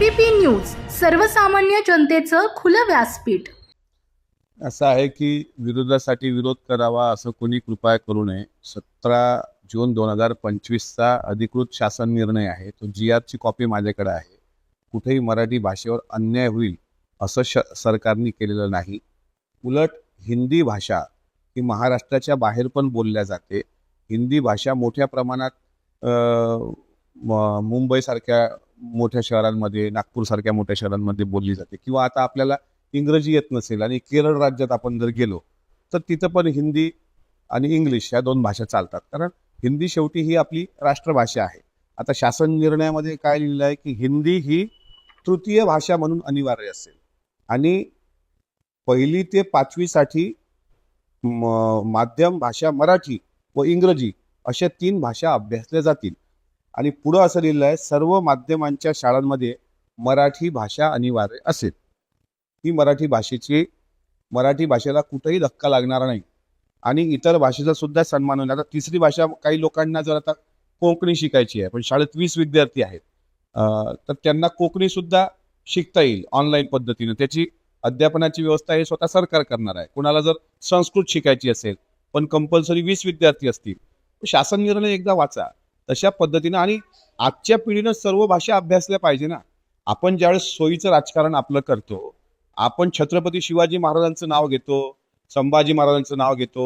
ABP news सर्वसामान्य जनतेचं खुलं व्यासपीठ. असं आहे की विरोधासाठी विरोध करावा असं कोणी कृपया करू नये. सतरा जून दोन हजार पंचवीसचा अधिकृत शासन निर्णय आहे. तो जी आरची कॉपी माझ्याकडे आहे. कुठेही मराठी भाषेवर अन्याय होईल असं श सरकारने केलेलं नाही. उलट हिंदी भाषा ही महाराष्ट्राच्या बाहेर पण बोलल्या जाते. हिंदी भाषा मोठ्या प्रमाणात मुंबईसारख्या मोठ्या शहरांमध्ये नागपूरसारख्या मोठ्या शहरांमध्ये बोलली जाते. किंवा आता आपल्याला इंग्रजी येत नसेल आणि केरळ राज्यात आपण जर गेलो तर तिथं पण हिंदी आणि इंग्लिश या दोन भाषा चालतात. कारण हिंदी शेवटी ही आपली राष्ट्रभाषा आहे. आता शासन निर्णयामध्ये काय लिहिलं आहे की हिंदी ही तृतीय भाषा म्हणून अनिवार्य असेल. आणि पहिली ते पाचवीसाठी म- माध्यम भाषा मराठी व इंग्रजी अशा तीन भाषा अभ्यासल्या जातील. आणि पुढं असं लिहिलं आहे सर्व माध्यमांच्या शाळांमध्ये मराठी भाषा अनिवार्य असेल. ही मराठी भाषेची मराठी भाषेला कुठेही धक्का लागणार नाही. आणि इतर भाषेचा सुद्धा सन्मान होईल. आता तिसरी भाषा काही लोकांना जर आता कोकणी शिकायची आहे पण शाळेत वीस विद्यार्थी आहेत. तर त्यांना कोकणी सुद्धा शिकता येईल ऑनलाईन पद्धतीनं. त्याची अध्यापनाची व्यवस्था हे स्वतः सरकार करणार आहे. कोणाला जर संस्कृत शिकायची असेल पण कंपल्सरी वीस विद्यार्थी असतील शासन निर्णय एकदा वाचा. तशा पद्धतीनं आणि आजच्या पिढीनं सर्व भाषा अभ्यासल्या पाहिजे ना. आपण ज्यावेळेस सोयीचं राजकारण आपलं करतो आपण छत्रपती शिवाजी महाराजांचं नाव घेतो संभाजी महाराजांचं नाव घेतो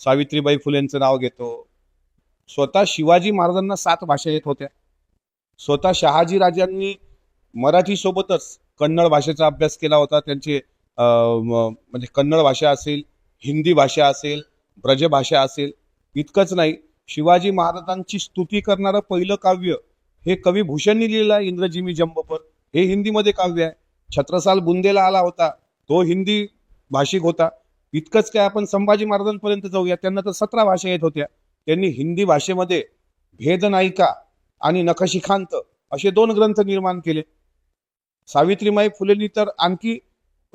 सावित्रीबाई फुलेंचं नाव घेतो स्वतः शिवाजी महाराजांना सात भाषा येत होत्या. स्वतः शहाजी राजांनी मराठीसोबतच कन्नड भाषेचा अभ्यास केला होता. त्यांचे म्हणजे कन्नड भाषा असेल हिंदी भाषा असेल ब्रजभाषा असेल इतकंच नाही. शिवाजी महाराजांची स्तुती करणारं पहिलं काव्य हे कवी भूषणनी लिहिलं आहे इंद्रजिमी जंबपर हे हिंदीमध्ये काव्य आहे. छत्रसाल बुंदेला आला होता. तो हिंदी भाषिक होता. इतकंच काय आपण संभाजी महाराजांपर्यंत जाऊया. त्यांना तर सतरा भाषा येत होत्या. त्यांनी हिंदी भाषेमध्ये भेदनायिका आणि नखशिखांत असे दोन ग्रंथ निर्माण केले. सावित्रीमाई फुलेंनी तर आणखी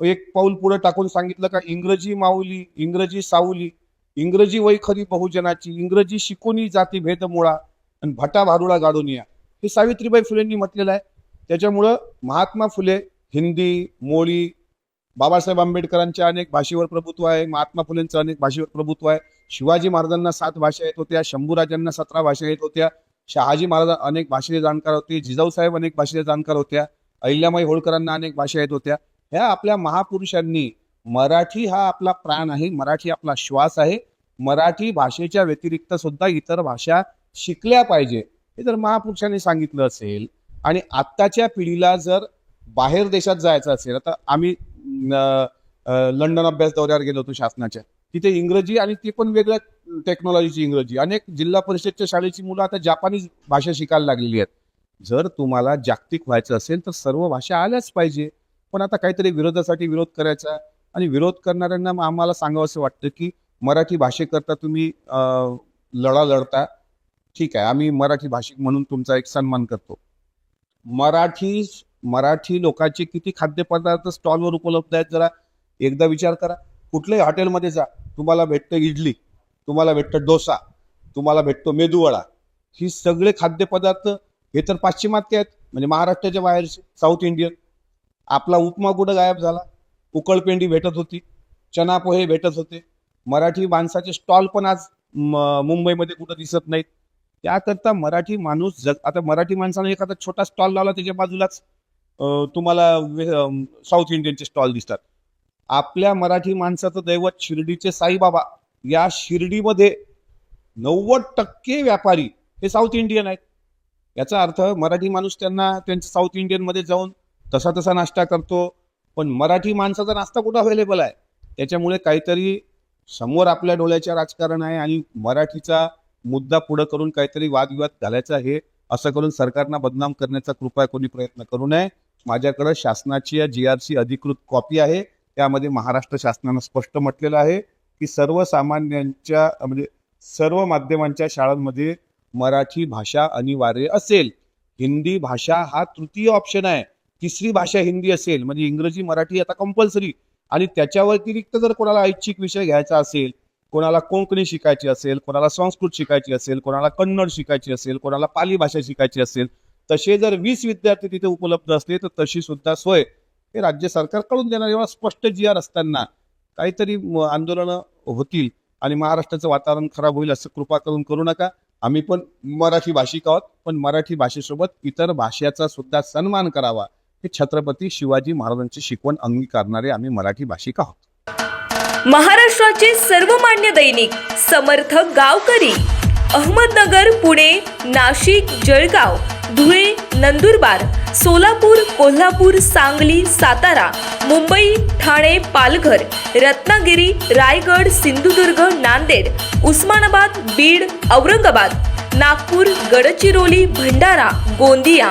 एक पाऊल पुढे टाकून सांगितलं का इंग्रजी माऊली इंग्रजी सावली इंग्रजी वैखरी बहुजनाची इंग्रजी शिकूनही जाती भेद मुळा आणि भटा भारुळा गाडून या. हे सावित्रीबाई फुलेंनी म्हटलेलं आहे. त्याच्यामुळं महात्मा फुले हिंदी मोळी बाबासाहेब आंबेडकरांच्या अनेक भाषेवर प्रभुत्व आहे महात्मा फुलेंचं अनेक भाषेवर प्रभुत्व आहे. शिवाजी महाराजांना सात भाषा येत होत्या शंभूराजांना सतरा भाषा येत होत्या शहाजी महाराज अनेक भाषेचे जाणकार होते जिजाऊसाहेब अनेक भाषेचे जाणकार होत्या अहिल्यामाई होळकरांना अनेक भाषा येत होत्या. ह्या आपल्या महापुरुषांनी मराठी हा आपला प्राण आहे मराठी आपला श्वास आहे. मराठी भाषेच्या व्यतिरिक्त सुद्धा इतर भाषा शिकल्या पाहिजे हे जर महापुरुषांनी सांगितलं असेल आणि आत्ताच्या पिढीला जर बाहेर देशात जायचं असेल आता आम्ही लंडन अभ्यास दौऱ्यावर गेलो होतो शासनाच्या. तिथे इंग्रजी आणि ते पण वेगळ्या टेक्नॉलॉजीची इंग्रजी. अनेक जिल्हा परिषदच्या शाळेची मुलं आता जापानीज भाषा शिकायला लागलेली आहेत. जर तुम्हाला जागतिक व्हायचं असेल तर सर्व भाषा आल्याच पाहिजे. पण आता काहीतरी विरोधासाठी विरोध करायचा आणि विरोध करणाऱ्यांना मग आम्हाला सांगावं असं वाटतं की मराठी भाषेकरता तुम्ही लढा लढता. ठीक आहे आम्ही मराठी भाषिक म्हणून तुमचा एक सन्मान करतो. मराठी मराठी लोकांचे किती खाद्यपदार्थ स्टॉलवर उपलब्ध आहेत जरा एकदा विचार करा. कुठल्याही हॉटेलमध्ये जा तुम्हाला भेटतं इडली तुम्हाला भेटतं डोसा तुम्हाला भेटतो मेदूवडा. ही सगळे खाद्यपदार्थ हे तर पाश्चिमात्य आहेत. म्हणजे महाराष्ट्राच्या बाहेरचे साऊथ इंडियन. आपला उपमा कुठं गायब झाला? उकळपेंडी भेटत होती चना पोहे भेटत होते. मराठी माणसाचे स्टॉल पण आज म- मुंबईमध्ये कुठं दिसत नाहीत. त्याकरता मराठी माणूस जग आता मराठी माणसाने एखादा छोटा स्टॉल लावला त्याच्या बाजूलाच तुम्हाला साऊथ इंडियनचे स्टॉल दिसतात. आपल्या मराठी माणसाचं दैवत शिर्डीचे साईबाबा या शिर्डीमध्ये नव्वद टक्के व्यापारी हे साऊथ इंडियन आहेत. याचा अर्थ मराठी माणूस त्यांना त्यांच्या साऊथ इंडियनमध्ये जाऊन तसा तसा नाश्ता करतो पण मराठी माणसाचा नाश्ता कुठं अवेलेबल आहे? त्याच्यामुळे काहीतरी समोर आपल्या डोळ्याच्या राजकारण आहे आणि मराठीचा मुद्दा पुढं करून काहीतरी वादविवाद घालायचा हे असं करून सरकारना बदनाम करण्याचा कृपया कोणी प्रयत्न करू नये. माझ्याकडे शासनाची जी आर सी अधिकृत कॉपी आहे. त्यामध्ये महाराष्ट्र शासनानं स्पष्ट म्हटलेलं आहे की सर्वसामान्यांच्या म्हणजे सर्व माध्यमांच्या शाळांमध्ये मराठी भाषा अनिवार्य असेल. हिंदी भाषा हा तृतीय ऑप्शन आहे. तिसरी भाषा हिंदी असेल म्हणजे इंग्रजी मराठी आता कंपल्सरी आणि त्याच्या व्यतिरिक्त जर कोणाला ऐच्छिक विषय घ्यायचा असेल कोणाला कोंकणी शिकायची असेल कोणाला संस्कृत शिकायची असेल कोणाला कन्नड शिकायची असेल कोणाला पाली भाषा शिकायची असेल तसे जर वीस विद्यार्थी तिथे उपलब्ध असले तर तशी सुद्धा सोय हे राज्य सरकार कळून देणार. एवढा स्पष्ट जी आर असताना काहीतरी म- आंदोलनं होतील आणि महाराष्ट्राचं वातावरण खराब होईल असं कृपा करून करू नका. आम्ही पण मराठी भाषिक आहोत पण मराठी भाषेसोबत इतर भाषेचा सुद्धा सन्मान करावा. हे छत्रपती शिवाजी महाराजांची शिकवण अंगीकारणारे आम्ही मराठी भाषिक आहोत. महाराष्ट्राचे सर्वमान्य दैनिक समर्थ गावकरी अहमदनगर पुणे नाशिक जळगाव धुळे नंदुरबार सोलापूर कोल्हापूर सांगली सातारा मुंबई ठाणे पालघर रत्नागिरी रायगड सिंधुदुर्ग नांदेड उस्मानाबाद बीड औरंगाबाद नागपूर गडचिरोली भंडारा गोंदिया